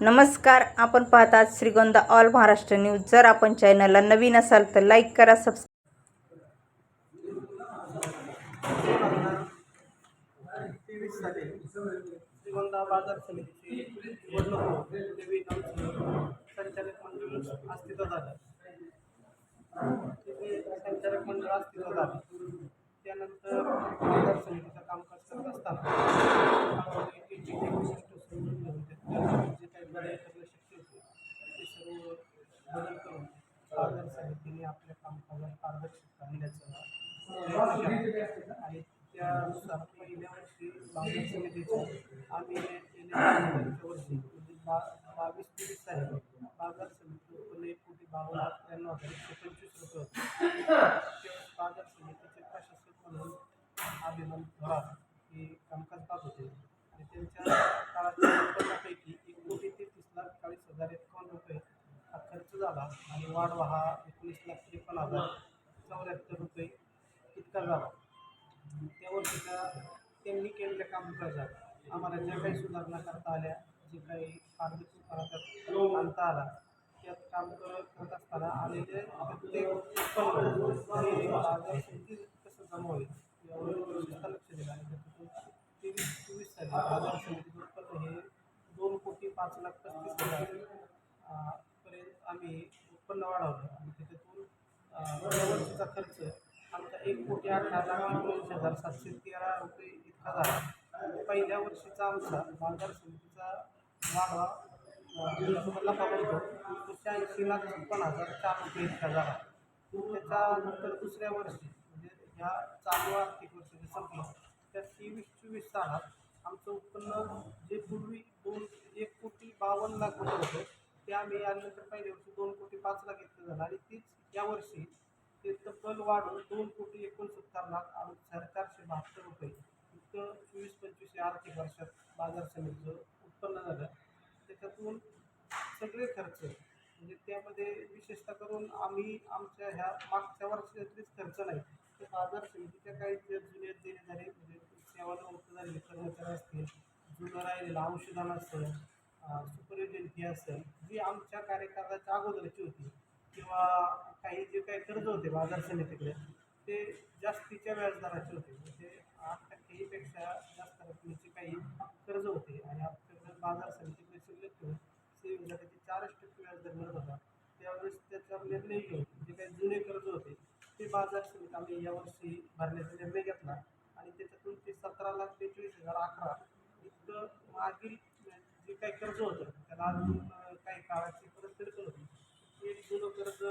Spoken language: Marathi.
नमस्कार आपण पाहतात श्रीगोंदा ऑल महाराष्ट्र न्यूज. जर आपण चॅनलला नवीन असाल तर लाईक करा सबस्क्राईब श्रीगोंदा बाजार समितीची निवडणूक संचालक मंडळ अस्तित्वात आलं. तिथे संचालक मंडळ अस्तित्वात आलं. त्यानंतर बाजार समितीचं कामकाज करत असताना एक एक विशिष्ट समजून घेऊन त्यात जे काही बदल करणं शक्य होते ते सर्व बदल करून बाजार समितीने आपल्या कामकाजात पारदर्शकता आणण्याचं आणि त्यानुसार पहिल्या वर्षी बाजार समितीचं आम्ही वर्षी म्हणजे बा बावीस तेवीस साली बाजार समिती उत्पन्न एक कोटी बावन्न लाख त्र्याण्णव हजार एकशे पंचवीस रुपये होते बाजार समितीचे प्रशासक म्हणून अभिमान थोरात हे कामकाज पाहत होते आणि त्यांच्या काळात उत्पन्नापैकी एक कोटी तेहतीस लाख चाळीस हजार एकावन्न रुपये हा खर्च झाला आणि वाढवा हा एकोणीस लाख त्रेपन्न हजार चौऱ्याहत्तर रुपये इतका झाला. त्या त्यांनी केलेल्या कामकाजात आम्हाला ज्या काही सुधारणा करता आल्या जे काही आर्थिक सुधारणा आणता आला त्यात काम करत असताना आलेले प्रत्येक उत्पन्न कसं जमा होईल यावर लक्ष दिलं आणि त्यातून तेवीस चोवीस साली बाजार समितीचं उत्पन्न हे दोन कोटी पाच लाख पस्तीस हजार पर्यंत आम्ही उत्पन्न वाढवलं. आणि त्याच्यातून अं, वर्षीचा खर्च आमचा एक कोटी अठरा लाख एकोणीस हजार सातशे तेरा रुपये इतका झाला. पहिल्या वर्षीचा आमचा बाजार समितीचा वाढवा नफा बनतो तो शहाऐंशी लाख छप्पन हजार चार रुपये इतका झाला. त्याच्यानंतर दुसऱ्या वर्षी म्हणजे ह्या चालू आर्थिक वर्ष जे संपलं त्या तेवीस चोवीस सालात आमचं उत्पन्न जे पूर्वी दोन एक कोटी बावन्न लाख रुपये होतं ते आम्ही यानंतर पहिल्या वर्षी दोन पाचला पाच लाख झालं आणि तीच या वर्षी ते वाढून दोन कोटी एकोणसत्तर लाख आणि हजार चारशे बहात्तर रुपये इतकं चोवीस पंचवीस या आर्थिक वर्षात बाजार समितीचं उत्पन्न झालं. त्याच्यातून सगळे खर्च म्हणजे त्यामध्ये विशेषतः करून आम्ही आमच्या ह्या मागच्या वर्षातलेच खर्च नाही. तर बाजार समितीच्या काही जे जुने देणेदारी म्हणजे सेवानिवृत्त झालेले कर्मचारी असतील जुनं राहिलेलं अंशदान असतं सुपर एजन्सी असेल जी आमच्या कार्यकाळाच्या अगोदरची होती किंवा काही जे काही कर्ज होते बाजार समितीकडे ते जास्तीच्या व्याजदराचे होते. म्हणजे आठ टक्केपेक्षा जास्त रकमेचे काही कर्ज होते. आणि आपल्याकडे बाजार समितीकडे शिल्लक ठेवून सेविंगला त्याचे चारच टक्के व्याजदर मिळत होता. त्यावेळेस त्याचा निर्णय घेऊन जे काही जुने कर्ज होते ते बाजार समिती आम्ही यावर्षी भरण्याचा निर्णय घेतला. आणि त्याच्यातून ते सतरा लाख बेचाळीस हजार अकरा इतकं मागील जे काही कर्ज होतं त्याला अजून काही काळाची परतफेड करत एक ते जुनं कर्ज